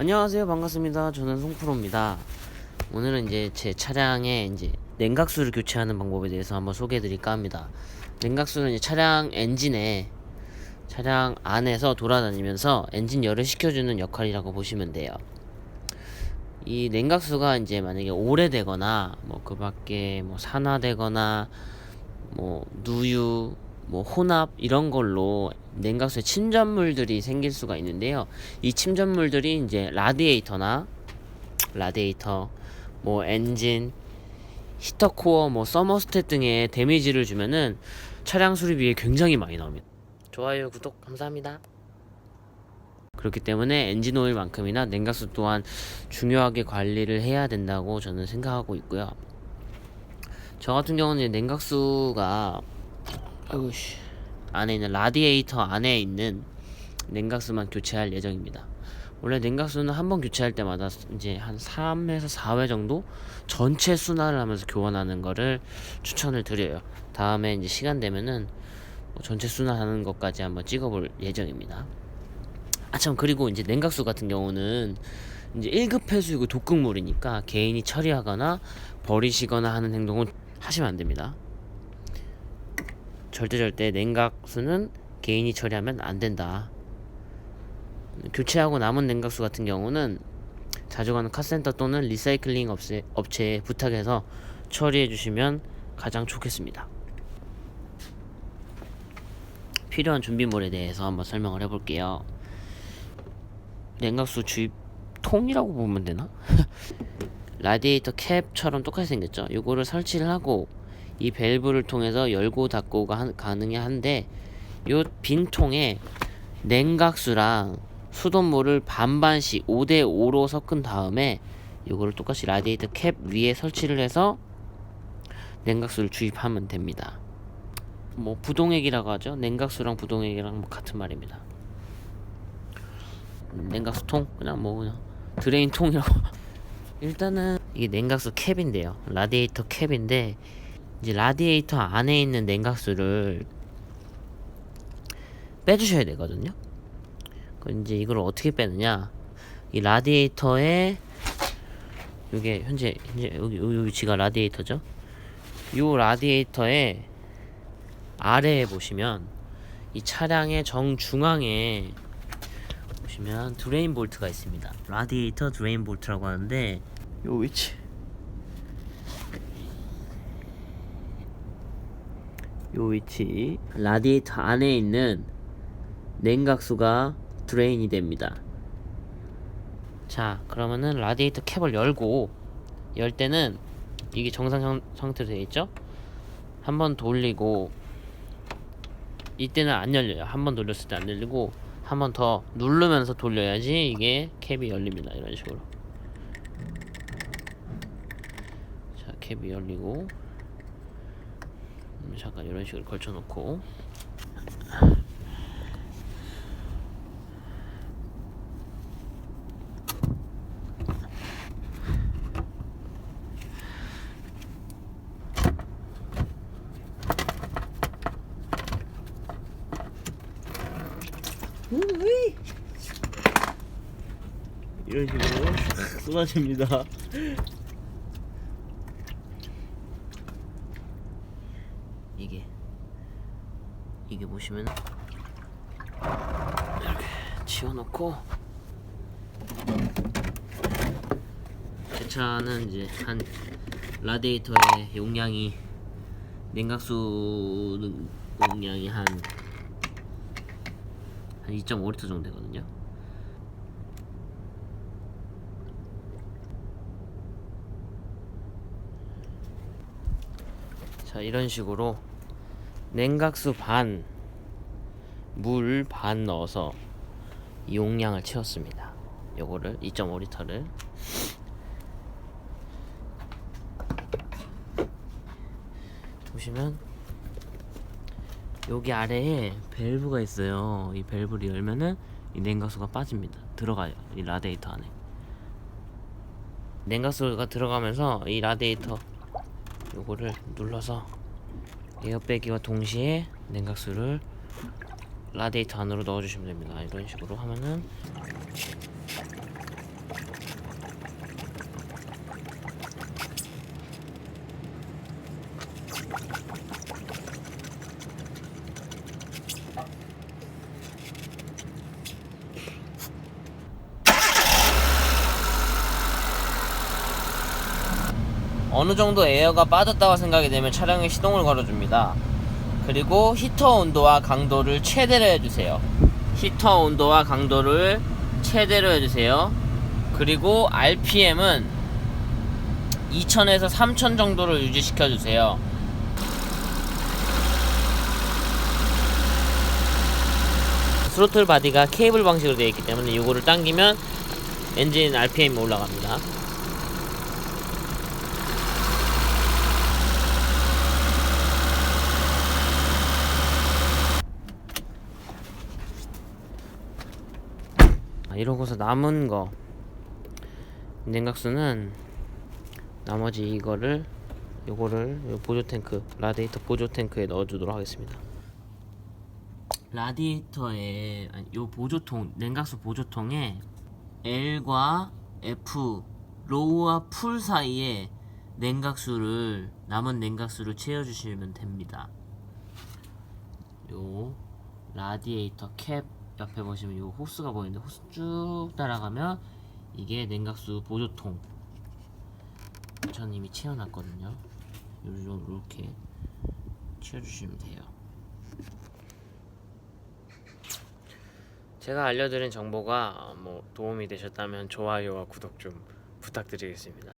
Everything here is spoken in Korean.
안녕하세요. 반갑습니다. 저는 송프로입니다. 오늘은 이제 제 차량에 이제 냉각수를 교체하는 방법에 대해서 한번 소개해 드릴까 합니다. 냉각수는 이제 차량 엔진에 차량 안에서 돌아다니면서 엔진 열을 식혀주는 역할이라고 보시면 돼요. 이 냉각수가 이제 만약에 오래되거나 뭐 그 밖에 뭐 산화되거나 뭐 누유 뭐 혼합 이런 걸로 냉각수에 침전물들이 생길 수가 있는데요. 이 침전물들이 이제 라디에이터나 라디에이터 뭐 엔진 히터 코어 뭐 서머스탯 등에 데미지를 주면은 차량 수리비에 굉장히 많이 나옵니다. 좋아요, 구독 감사합니다. 그렇기 때문에 엔진 오일만큼이나 냉각수 또한 중요하게 관리를 해야 된다고 저는 생각하고 있고요. 저 같은 경우는 냉각수가 아이고 씨 안에 있는 라디에이터 안에 있는 냉각수만 교체할 예정입니다. 원래 냉각수는 한 번 교체할 때마다 이제 한 3에서 4회 정도 전체 순환을 하면서 교환하는 거를 추천을 드려요. 다음에 이제 시간 되면은 뭐 전체 순환하는 것까지 한번 찍어볼 예정입니다. 아 참 그리고 이제 냉각수 같은 경우는 이제 1급 폐수이고 독극물이니까 개인이 처리하거나 버리시거나 하는 행동은 하시면 안 됩니다. 절대 절대 냉각수는 개인이 처리하면 안 된다. 교체하고 남은 냉각수 같은 경우는 자주 가는 카센터 또는 리사이클링 업체, 업체에 부탁해서 처리해 주시면 가장 좋겠습니다. 필요한 준비물에 대해서 한번 설명을 해볼게요. 냉각수 주입 통이라고 보면 되나? 라디에이터 캡처럼 똑같이 생겼죠. 요거를 설치를 하고 이 밸브를 통해서 열고 닫고가 한- 가능해 한데 요 빈 통에 냉각수랑 수돗물을 반반씩 5대 5로 섞은 다음에 요거를 똑같이 라디에이터 캡 위에 설치를 해서 냉각수를 주입하면 됩니다. 뭐 부동액이라고 하죠. 냉각수랑 부동액이랑 뭐 같은 말입니다. 냉각수 통 그냥 뭐 그냥 드레인 통이라고 일단은 이게 냉각수 캡인데요. 라디에이터 캡인데 이제 라디에이터 안에 있는 냉각수를 빼주셔야 되거든요. 그 이제 이걸 어떻게 빼느냐? 이 라디에이터에 이게 현재 현재 여기 위치가 라디에이터죠. 요 라디에이터에 아래에 보시면 이 차량의 정중앙에 보시면 드레인 볼트가 있습니다. 라디에이터 드레인 볼트라고 하는데 요 위치 요 위치 라디에이터 안에 있는 냉각수가 드레인이 됩니다. 자, 그러면은 라디에이터 캡을 열고 열 때는 이게 정상 상- 상태로 되어 있죠? 한번 돌리고 이때는 안 열려요. 한 번 돌렸을 때 안 열리고 한 번 더 누르면서 돌려야지 이게 캡이 열립니다. 이런 식으로. 자, 캡이 열리고 음, 잠깐 이런 식으로 걸쳐 놓고. 이런 식으로. 싹 쏟아집니다. 이게 이게 보시면 이렇게 치워놓고 제 차는 이제 한 라디에이터의 용량이 냉각수 용량이 한 한 2.5리터 정도 되거든요. 자 이런 식으로 냉각수 반, 물 반 넣어서 이 용량을 채웠습니다. 요거를 2.5리터를 보시면 여기 아래에 밸브가 있어요. 이 밸브를 열면은 이 냉각수가 빠집니다. 들어가요. 이 라디에이터 안에. 냉각수가 들어가면서 이 라디에이터 요거를 눌러서 에어백기와 동시에 냉각수를 라디에이터 안으로 넣어주시면 됩니다. 이런 식으로 하면은 어느 정도 에어가 빠졌다고 생각이 되면 차량에 시동을 걸어줍니다. 그리고 히터 온도와 강도를 최대로 해주세요. 히터 온도와 강도를 최대로 해주세요. 그리고 RPM은 2000에서 3000 정도를 유지시켜 주세요. 스로틀 바디가 케이블 방식으로 되어 있기 때문에 이거를 당기면 엔진 RPM이 올라갑니다. 아, 이러고서 남은 거 냉각수는 나머지 이거를 요거를 요 보조 탱크 라디에이터 보조 탱크에 넣어주도록 하겠습니다. 라디에이터에 아니, 요 보조통 냉각수 보조통에 L과 F 로우와 풀 사이에 냉각수를 남은 냉각수를 채워주시면 됩니다. 요 라디에이터 캡 옆에 보시면 요 호스가 보이는데 호스 쭉 따라가면 이게 냉각수 보조통. 전 이미 채워놨거든요. 요- 요렇게 채워주시면 돼요. 제가 알려드린 정보가 뭐 도움이 되셨다면 좋아요와 구독 좀 부탁드리겠습니다.